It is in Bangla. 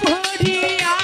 পড়িয়া